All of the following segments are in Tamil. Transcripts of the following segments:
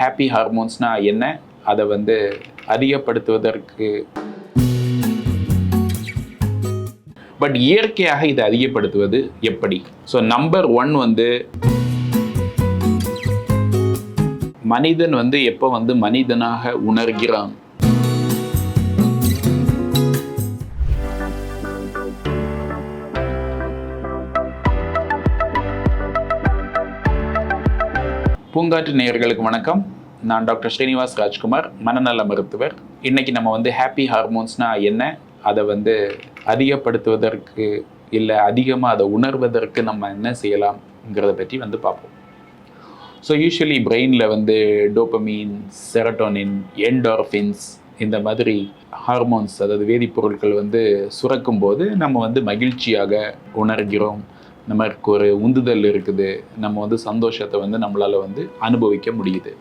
ஹாப்பி ஹார்மோன்ஸ்னால் என்ன? அதை வந்து அதிகப்படுத்துவதற்கு. பட் இயற்கையாக இதை அதிகப்படுத்துவது எப்படி? ஸோ நம்பர் ஒன் வந்து மனிதன் வந்து எப்போ வந்து மனிதனாக உணர்கிறான்? பூங்காற்று நேயர்களுக்கு வணக்கம். நான் டாக்டர் ஸ்ரீனிவாஸ் ராஜ்குமார் மனநல மருத்துவர். இன்றைக்கி நம்ம வந்து ஹாப்பி ஹார்மோன்ஸ்னால் என்ன? அதை வந்து அதிகப்படுத்துவதற்கு இல்லை அதிகமாக அதை உணர்வதற்கு நம்ம என்ன செய்யலாம்ங்கிறத பற்றி வந்து பார்ப்போம். ஸோ யூஸ்வலி பிரெயினில் வந்து டோப்பமீன் செரட்டோனின் என்டார்ஃபின்ஸ் இந்த மாதிரி ஹார்மோன்ஸ் அதாவது வேதிப்பொருட்கள் வந்து சுரக்கும் போது நம்ம வந்து மகிழ்ச்சியாக உணர்கிறோம். நமக்கு ஒரு உந்துதல் இருக்குது. நம்ம வந்து சந்தோஷத்தை வந்து நம்மளால் வந்து அனுபவிக்க முடியுது.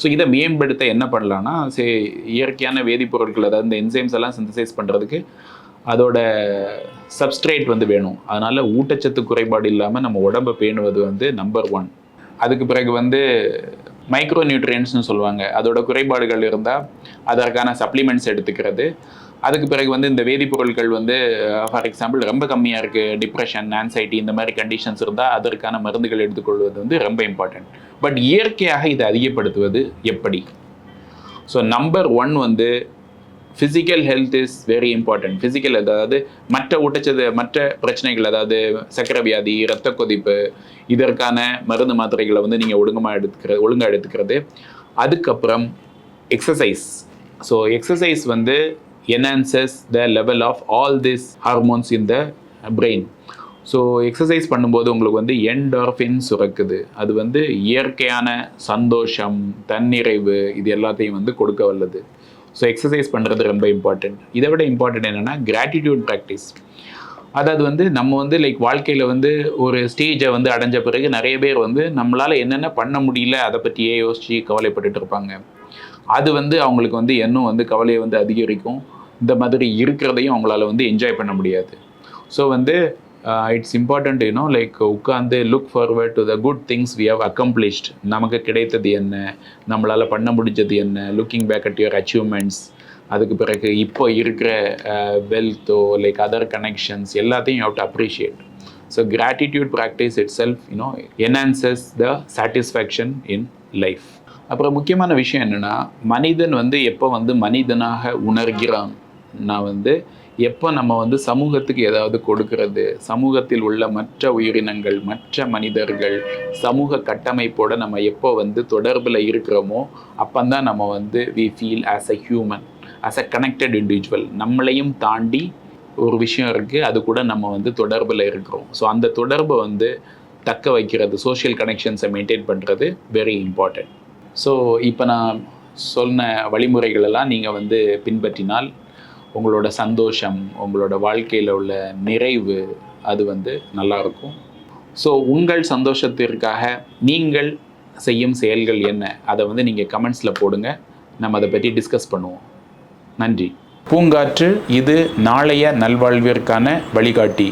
ஸோ இதை மேம்படுத்த என்ன பண்ணலான்னா சே இயற்கையான வேதிப்பொருட்கள் அதாவது இந்த என்சைம்ஸ் எல்லாம் சிந்தசைஸ் பண்ணுறதுக்கு அதோட சப்ஸ்ட்ரேட் வந்து வேணும். அதனால் ஊட்டச்சத்து குறைபாடு இல்லாமல் நம்ம உடம்பை பேணுவது வந்து நம்பர் ஒன் அதுக்கு பிறகு வந்து மைக்ரோ நியூட்ரியன்ஸ்னு சொல்லுவாங்க. அதோட குறைபாடுகள் இருந்தால் அதற்கான சப்ளிமெண்ட்ஸ் எடுத்துக்கிறது. அதுக்கு பிறகு வந்து இந்த வேதிப்பொருட்கள் வந்து ஃபார் எக்ஸாம்பிள் ரொம்ப கம்மியாக இருக்குது டிப்ரெஷன் ஆன்சைட்டி இந்த மாதிரி கண்டிஷன்ஸ் இருந்தால் அதற்கான மருந்துகள் எடுத்துக்கொள்வது வந்து ரொம்ப இம்பார்ட்டன்ட் பட் இயற்கையாக இதை அதிகப்படுத்துவது எப்படி? ஸோ நம்பர் ஒன் வந்து physical health is very important physical அதாவது மற்ற ஊட்டச்சத்து மற்ற பிரச்சனைகள் அதாவது சக்கரை வியாதி இரத்த கொதிப்பு இதற்கான மருந்து மாத்திரைகளை வந்து நீங்கள் ஒழுங்கமாக எடுத்துக்கிறது ஒழுங்காக எடுத்துக்கிறது. அதுக்கப்புறம் எக்ஸசைஸ் ஸோ எக்ஸசைஸ் வந்து enhances the level of all this hormones in the brain so exercise பண்ணும்போது உங்களுக்கு வந்து என்டார்ஃபின் சுரக்குது. அது வந்து இயற்கையான சந்தோஷம் தன்னிறைவு இது எல்லாத்தையும் வந்து கொடுக்க வல்லது. ஸோ எக்ஸசைஸ் பண்ணுறது ரொம்ப இம்பார்ட்டண்ட் இதை விட இம்பார்ட்டன்ட் என்னென்னா கிராட்டிடியூட் ப்ராக்டிஸ் அதாவது வந்து நம்ம வந்து லைக் வாழ்க்கையில் வந்து ஒரு ஸ்டேஜை வந்து அடைஞ்ச பிறகு நிறைய பேர் வந்து நம்மளால் என்னென்ன பண்ண முடியல அதை பற்றியே யோசித்து கவலைப்பட்டுட்டு இருப்பாங்க. அது வந்து அவங்களுக்கு வந்து இன்னும் வந்து கவலையை வந்து அதிகரிக்கும். இந்த மாதிரி இருக்கிறதையும் அவங்களால வந்து என்ஜாய் பண்ண முடியாது. ஸோ வந்து it's important you know like உட்காந்து look forward to the good things we have accomplished நமக்கு கிடைத்தது என்ன? நம்மளால் பண்ண முடிஞ்சது என்ன? Looking back at your achievements அதுக்கு பிறகு இப்போ இருக்கிற வெல்த்தோ லைக் அதர் கனெக்ஷன்ஸ் எல்லாத்தையும் how to appreciate so gratitude practice itself you know enhances the satisfaction in life அப்புறம் முக்கியமான விஷயம் என்னென்னா மனிதன் வந்து எப்போ வந்து மனிதனாக உணர்கிறான்? நான் வந்து எப்போ நம்ம வந்து சமூகத்துக்கு ஏதாவது கொடுக்கறது? சமூகத்தில் உள்ள மற்ற உயிரினங்கள் மற்ற மனிதர்கள் சமூக கட்டமைப்போடு நம்ம எப்போ வந்து தொடர்பில் இருக்கிறோமோ அப்போ தான் நம்ம வந்து we feel as a human as a connected individual நம்மளையும் தாண்டி ஒரு விஷயம் இருக்குது அது கூட நம்ம வந்து தொடர்பில் இருக்கிறோம். ஸோ அந்த தொடர்பை வந்து தக்க வைக்கிறது சோஷியல் கனெக்ஷன்ஸை மெயின்டைன் பண்ணுறது வெரி இம்பார்ட்டண்ட் ஸோ இப்போ நான் சொன்ன வழிமுறைகளெல்லாம் நீங்கள் வந்து பின்பற்றினால் உங்களோட சந்தோஷம் உங்களோட வாழ்க்கையில் உள்ள நிறைவு அது வந்து நல்லாயிருக்கும் ஸோ உங்கள் சந்தோஷத்திற்காக நீங்கள் செய்யும் செயல்கள் என்ன? அதை வந்து நீங்கள் கமெண்ட்ஸில் போடுங்க. நம்ம அதை பற்றி டிஸ்கஸ் பண்ணுவோம். நன்றி. பூங்காற்று இது நாளைய நல்வாழ்விற்கான வழிகாட்டி.